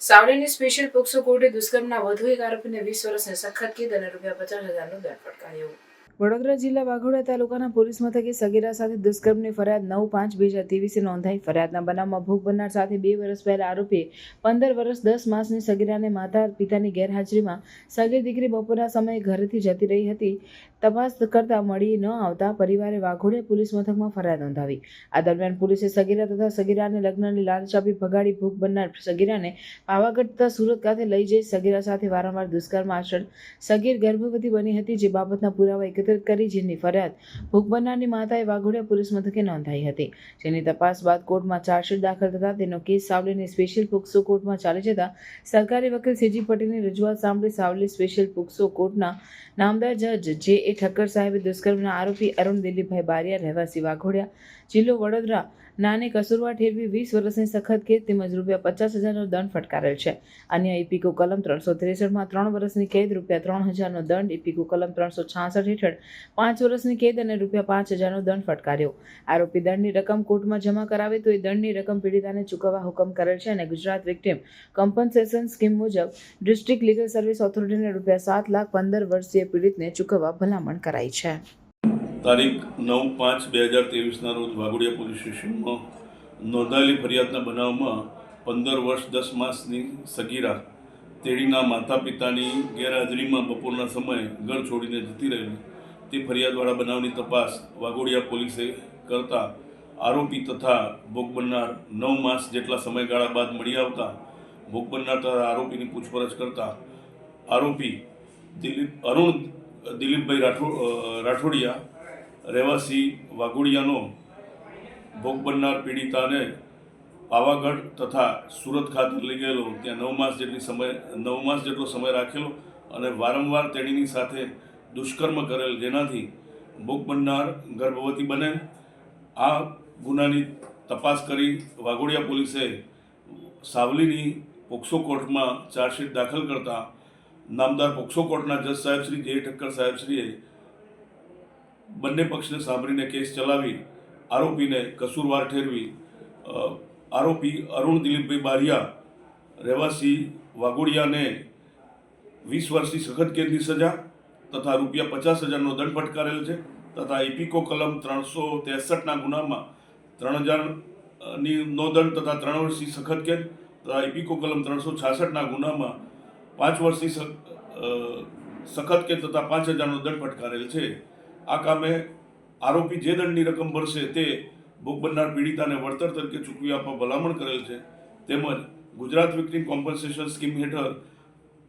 સાવલીની special POCSO કોર્ટે દુષ્કર્મના વધુ એક આરોપીને વીસ વર્ષની સખત કેદ અને રૂપિયા પચાસ હજારનો દંડ ફટકાર્યો. વડોદરા જિલ્લા વાઘોડા તાલુકાના પોલીસ મથકે સગીરા સાથે દુષ્કર્મની ફરિયાદ નવ પાંચ બે હજાર ત્રેવીસે નોંધાઈ. ફરિયાદના બનાવમાં ભોગ બનનાર સાથે બે વર્ષ પહેલા આરોપીએ પંદર વર્ષ દસ માસની સગીરાને માતા પિતાની ગેરહાજરીમાં સગીર દીકરી બપોરના સમયે ઘરેથી જતી રહી હતી. તપાસ કરતા મળી ન આવતા પરિવારે વાઘોડિયા પોલીસ મથકમાં ફરિયાદ નોંધાવી. આ દરમિયાન પોલીસે સગીરા તથા સગીરાને લગ્નની લાલચ આપી ભગાડી ભોગ બનનાર સગીરાને પાવાગઢ તથા સુરત ખાતે લઈ જઈ સગીરા સાથે વારંવાર દુષ્કર્મ આચરણ. સગીર ગર્ભવતી બની હતી, જે બાબતના પુરાવા એકત્રિત કરી જેની ફરિયાદ ભોગ માતાએ વાઘોડિયા પોલીસ મથકે નોંધાઈ હતી. જેની તપાસ બાદ કોર્ટમાં ચાર્જશીટ દાખલ થતા તેનો કેસ સાવલીની સ્પેશિયલ પોક્સો કોર્ટમાં ચાલી જતા સરકારી વકીલ સીજી પટેલની રજૂઆત સાંભળી સાવલી સ્પેશિયલ પોક્સો કોર્ટના નામદાર જજ જે એ ઠક્કર સાહેબે દુષ્કર્મના આરોપી અરુણ દિલીપભાઈ બારિયા, રહેવાસી વાઘોડિયા, જિલ્લો વડોદરા, નાને કસુરવા ઠેરવી વીસ વર્ષની સખત કેદ તેમજ રૂપિયા પચાસ હજારનો દંડ ફટકારેલ છે. અન્ય ઇપીકો કલમ ત્રણસો ત્રેસઠમાં ત્રણ વર્ષની કેદ રૂપિયા ત્રણ હજારનો દંડ ઇપીકો કલમ ત્રણસો છાસઠ હેઠળ પાંચ વર્ષની કેદ અને રૂપિયા પાંચ હજારનો દંડ ફટકાર્યો. આરોપી દંડની રકમ કોર્ટમાં જમા કરાવે તો એ દંડની રકમ પીડિતાને ચૂકવવા હુકમ કરેલ છે અને ગુજરાત વિક્ટિમ કમ્પન્સેશન સ્કીમ મુજબ ડિસ્ટ્રિક્ટ લીગલ સર્વિસ ઓથોરિટીને રૂપિયા સાત લાખ પંદર વર્ષીય પીડિતને ચૂકવવા ભલામણ કરાઈ છે. તારીખ નવ પાંચ બે હજાર ત્રેવીસના રોજ વાઘોડિયા પોલીસ સ્ટેશનમાં નોંધાયેલી ફરિયાદના બનાવમાં પંદર વર્ષ દસ માસની સગીરા તેડીના માતા પિતાની ગેરહાજરીમાં બપોરના સમયે ઘર છોડીને જતી રહેલી. તે ફરિયાદવાળા બનાવની તપાસ વાઘોડિયા પોલીસે કરતા આરોપી તથા ભોગ બનનાર નવ માસ જેટલા સમયગાળા બાદ મળી આવતા ભોગ બનનાર તથા આરોપીની પૂછપરછ કરતા આરોપી દિલીપ, અરુણ દિલીપભાઈ રાઠોડ રાઠોડિયા રહેવાસી વાઘોડિયાનો ભોગ બનનાર પીડિતાને પાવાગઢ તથા સુરત ખાતે લઈ ગયેલો. ત્યાં નવ માસ જેટલી સમય, નવ માસ જેટલો સમય રાખેલો અને વારંવાર તેણીની સાથે દુષ્કર્મ કરેલ જેનાથી ભોગ બનનાર ગર્ભવતી બને. આ ગુનાની તપાસ કરી વાઘોડિયા પોલીસે સાવલીની પોક્સો કોર્ટમાં ચાર્જશીટ દાખલ કરતા નામદાર પોક્સો કોર્ટના જજ સાહેબ શ્રી જે ઠક્કર સાહેબશ્રીએ બંને પક્ષને સાંભળીને કેસ ચલાવી આરોપીને કસૂરવાર ઠેરવી આરોપી અરુણ દિલીપભાઈ બારિયા રહેવાસી વાઘોડિયાને વીસ વર્ષની સખત કેદની સજા તથા રૂપિયા પચાસ હજારનો દંડ ફટકારેલ છે તથા ઇપિકો કલમ ત્રણસો ત્રેસઠના ગુનામાં ત્રણ હજારની નો દંડ તથા ત્રણ વર્ષની સખત કેદ તથા ઇપિકો કલમ ત્રણસો છાસઠના ગુનામાં પાંચ વર્ષની સખત કેદ તથા પાંચ હજારનો દંડ ફટકારેલ છે. આ કામે આરોપી જે દંડની રકમ ભરશે તે ભોગ બનનાર પીડિતાને વળતર તરીકે ચૂકવી આપવા ભલામણ કરેલ છે. તેમજ ગુજરાત વિક્ટિમ કોમ્પન્સેશન સ્કીમ હેઠળ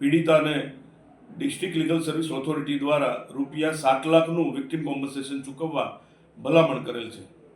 પીડિતાને ડિસ્ટ્રિક્ટ લીગલ સર્વિસ ઓથોરિટી દ્વારા રૂપિયા સાત લાખનું વિક્ટિમ કોમ્પન્સેશન ચૂકવવા ભલામણ કરેલ છે.